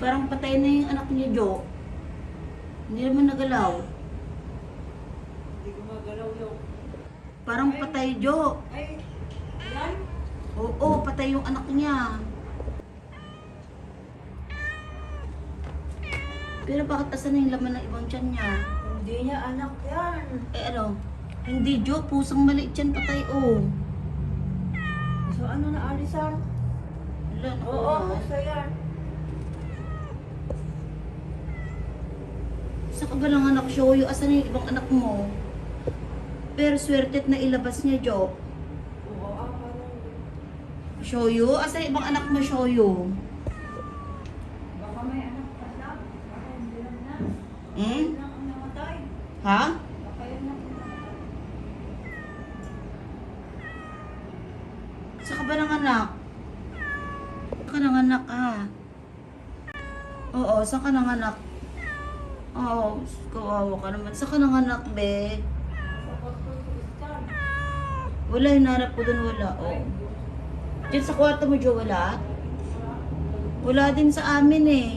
Parang patay na yung anak niya, Jo. Hindi naman nagalaw. Hindi ko magalaw yung... Parang patay, Jo. Ay, yan? Oo, patay yung anak niya. Pero bakit asan na yung laman ng ibang tiyan niya? Hindi niya anak yan. Eh ano? Hindi, Jo. Pusang maliit yan patay, oh. So ano na alisan? Wala, Oo, ah. basta yan. Sa kabalang anak, Shoyo, asan yung ibang anak mo? Pero swerte na ilabas niya, Jo. Ah. Shoyo? Asan yung ibang anak mo, Shoyo? Baka may anak pa siya. Baka hindi lang na. Hmm? Lang namatay. Ha? Baka lang namatay. Sa kabalang anak? Saan ka nanganak, ha? Oo, saan ka nanganak? Oo, kawawa ka naman. Saan ka nanganak, be? Sa. Wala, hinarap ko dun, wala. Oo. Diyan sa kwarto mo, Jo, wala? Wala din sa amin, eh.